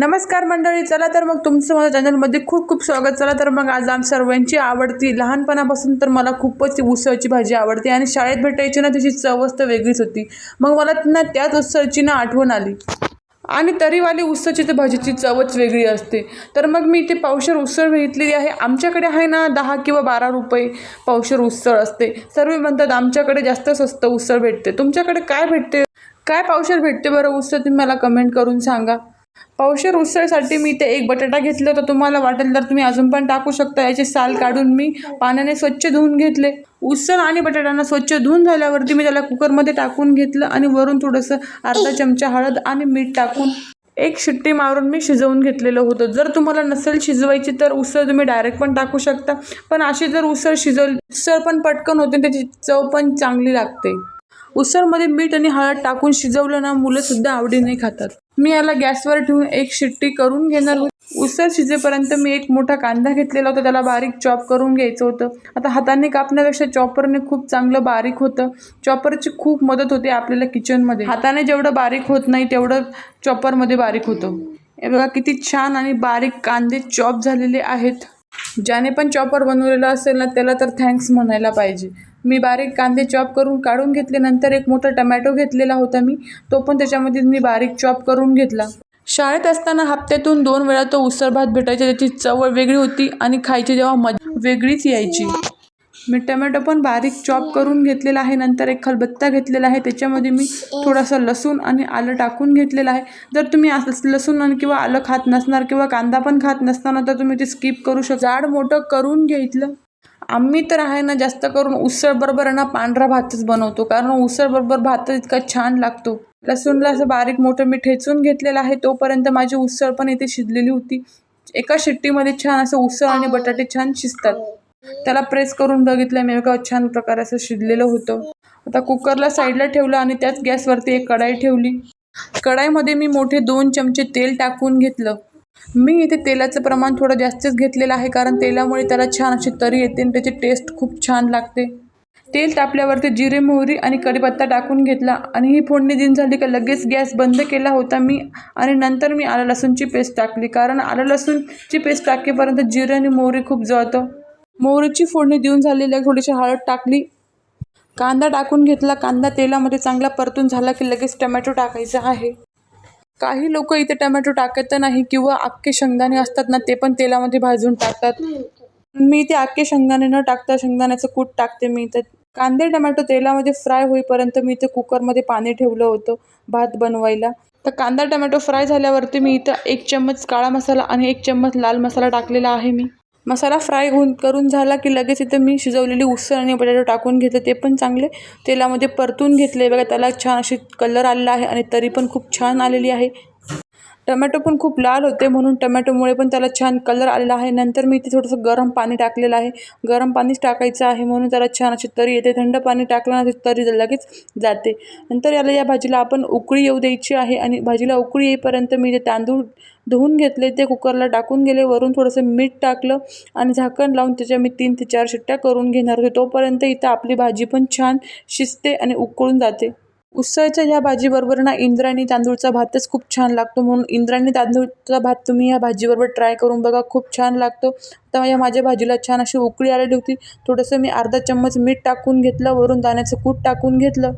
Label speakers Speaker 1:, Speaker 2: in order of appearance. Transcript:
Speaker 1: नमस्कार मंडळी चला तर मग तुमचं माझ्या चॅनलमध्ये खूप खूप स्वागत. चला तर मग आज आम सर्वांची आवडती लहानपणापासून तर मला खूपच उसळची भाजी आवडते आणि शाळेत भेटायची ना त्याची चवच तर वेगळीच होती. मग मला ना त्याच उसळची ना आठवण आली. आणि तरीवाली उसळची तर भाजीची चवच वेगळी असते. तर मग मी इथे पावशर उसळ घेतलेली आहे. आमच्याकडे आहे ना दहा किंवा बारा रुपये पावशर उसळ असते. सर्व म्हणतात आमच्याकडे जास्त स्वस्त उसळ भेटते. तुमच्याकडे काय भेटते? काय पावशर भेटते बरं उसळ? तुम्ही मला कमेंट करून सांगा. पावशर उसळसाठी मी ते एक बटाटा घेतलं तर तुम्हाला वाटेल तर तुम्ही अजून पण टाकू शकता. याचे साल काढून मी पाण्याने स्वच्छ धुवून घेतले. उसळ आणि बटाट्यांना स्वच्छ धुवून झाल्यावरती मी त्याला कुकरमध्ये टाकून घेतलं आणि वरून थोडंसं अर्धा चमचा हळद आणि मीठ टाकून एक शिट्टी मारून मी शिजवून घेतलेलं होतं. जर तुम्हाला नसेल शिजवायची तर उसळ तुम्ही डायरेक्ट पण टाकू शकता. पण अशी जर उसळ शिजवली उसळ पण पटकन होते त्याची चव पण चांगली लागते. उसळमध्ये मीठ आणि हळद टाकून शिजवलं ना मुलंसुद्धा आवडीने खातात. मी याला गॅसवर ठेवून एक शिट्टी करून घेणार होते. उसळ शिजेपर्यंत मी एक मोठा कांदा घेतलेला होता. त्याला बारीक चॉप करून घ्यायचं होतं. आता हाताने कापण्यापेक्षा चॉपरने खूप चांगलं बारीक होतं. चॉपरची खूप मदत होते आपल्याला किचनमध्ये. हाताने जेवढं बारीक होत नाही तेवढं चॉपरमध्ये बारीक होतं. हे बघा किती छान आणि बारीक कांदे चॉप झालेले आहेत. ज्याने पण चॉपर बनवलेलं असेल ना त्याला तर थँक्स म्हणायला पाहिजे. मी बारीक कांदे चॉप करून काढून घेतले नंतर एक मोठा टमॅटो घेतलेला होता मी. तो पण त्याच्यामध्ये मी बारीक चॉप करून घेतला. शाळेत असताना हप्त्यातून दोन वेळा तो उसळ भात भेटायचा त्याची चव वेगळी होती आणि खायची जेव्हा मजा वेगळीच यायची. मी टमॅटो पण बारीक चॉप करून घेतलेला आहे नंतर एक खलबत्ता घेतलेला आहे त्याच्यामध्ये मी थोडासा लसूण आणि आलं टाकून घेतलेलं आहे. जर तुम्ही असं लसूण आणि किंवा आलं खात नसणार किंवा कांदा पण खात नसताना तर तुम्ही ते स्किप करू शकता. जाड मोठं करून घेतलं. आम्ही तर आहे ना जास्त करून उसळबरोबर ना पांढरा भातच बनवतो. कारण उसळ बरोबर भात इतका छान लागतो. लसूणला असं बारीक मोठं मी ठेचून घेतलेलं आहे. तोपर्यंत माझी उसळ पण इथे शिजलेली होती. एका शिट्टीमध्ये छान असं उसळ आणि बटाटे छान शिजतात. त्याला प्रेस करून बघितलं मी एका छान प्रकारे असं शिजलेलं होतं. आता कुकरला साईडला ठेवलं आणि त्याच गॅसवरती एक कढाई ठेवली. कढाईमध्ये मी मोठे दोन चमचे तेल टाकून घेतलं. मी इथे तेलाचं प्रमाण थोडं जास्तच घेतलेलं आहे कारण तेलामुळे त्याला छान अशी तरी येते आणि त्याची टेस्ट खूप छान लागते. तेल तापल्यावरती जिरे मोहरी आणि कढीपत्ता टाकून घेतला आणि ही फोडणी दिन झाली का लगेच गॅस बंद केला होता मी आणि नंतर मी आलं लसूणची पेस्ट टाकली कारण आलं लसूणची पेस्ट टाकेपर्यंत जिरे आणि मोहरी खूप जळतं. मोहरीची फोडणी देऊन झालेली आहे थोडीशी हळद टाकली. कांदा टाकून घेतला. कांदा तेलामध्ये चांगला परतून झाला की लगेच टमॅटो टाकायचा आहे. काही लोक इथे टमॅटो टाकत नाही किंवा अख्खे शेंगदाणे असतात ना ते पण तेलामध्ये भाजून टाकतात. मी ते अख्खे शेंगदाणे न टाकता शेंगदाण्याचं कूट टाकते मी. तर कांदे टमॅटो तेलामध्ये फ्राय होईपर्यंत मी इथे कुकरमध्ये पाणी ठेवलं होतं भात बनवायला. तर कांदा टमॅटो फ्राय झाल्यावरती मी इथं एक चम्मच काळा मसाला आणि एक चम्मच लाल मसाला टाकलेला आहे मी. मसाला फ्राय होऊन करून झाला की लगेच इथं मी शिजवलेली उसळ आणि बटाटो टाकून घेतले. ते पण चांगले. तेलामध्ये परतून घेतले. बघा त्याला छान अशी कलर आलेला आहे आणि तरी पण खूप छान आलेली आहे. टमॅटो पण खूप लाल होते म्हणून टमॅटोमुळे पण त्याला छान कलर आलेला आहे. नंतर मी इथे थोडंसं गरम पाणी टाकलेलं आहे. गरम पाणीच टाकायचं आहे म्हणून त्याला छान अशी तरी येते. थंड पाणी टाकलं ना तरी लगेच जाते. नंतर याला या भाजीला आपण उकळी येऊ द्यायची आहे आणि भाजीला उकळी येईपर्यंत मी ते तांदूळ धुवून घेतले ते कुकरला टाकून गेले. वरून थोडंसं मीठ टाकलं आणि झाकण लावून त्याच्या मी तीन ते चार शिट्ट्या करून घेणार होते. तोपर्यंत इथं आपली भाजी पण छान शिजते आणि उकळून जाते. उसळच्या या भाजीबरोबर ना इंद्रायणी तांदूळचा भातच खूप छान लागतो. म्हणून इंद्रायणी तांदूळचा भात तुम्ही ह्या भाजीबरोबर ट्राय करून बघा खूप छान लागतो. तर या माझ्या भाजीला छान अशी उकळी आलेली होती. थोडंसं मी अर्धा चम्मच मीठ टाकून घेतलं वरून दाण्याचं कूट टाकून घेतलं.